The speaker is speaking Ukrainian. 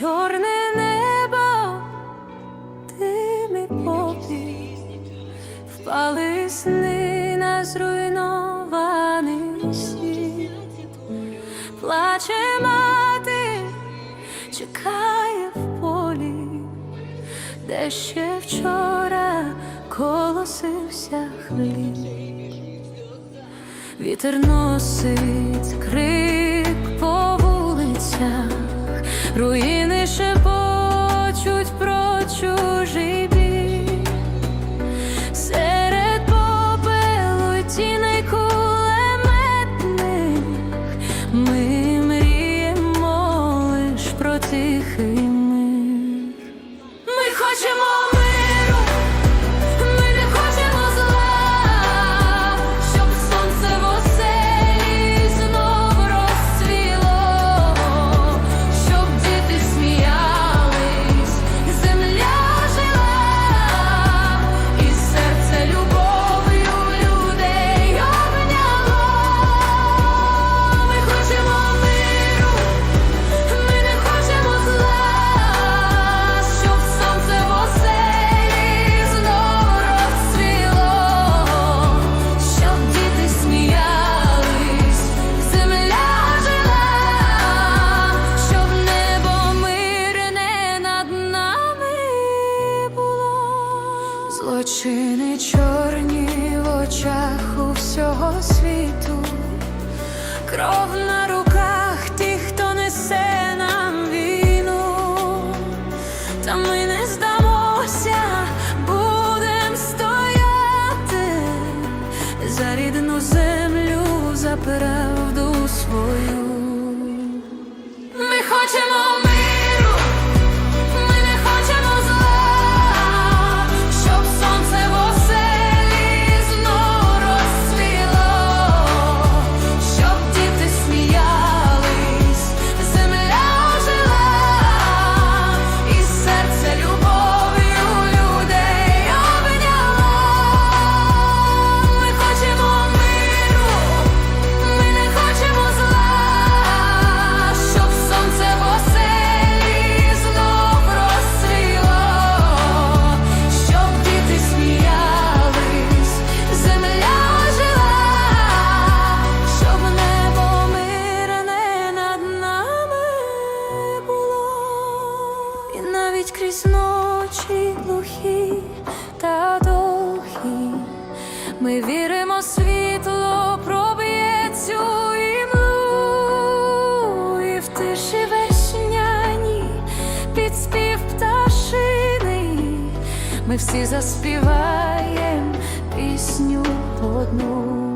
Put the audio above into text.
чорне небо, тими попі, впали сни на зруйнований світ, плаче мати, чекає в полі, де ще вчора колосився хліб, вітер носить крик по вулицях. Руїни про тихий Кров на руках тих, хто несе нам війну, та ми не здамося, будем стояти за рідну землю, за правду свою. Ми хочемо Ми віримо, світло проб'є цю імлу, і в тиші весняні під спів пташини. Ми всі заспіваєм пісню одну.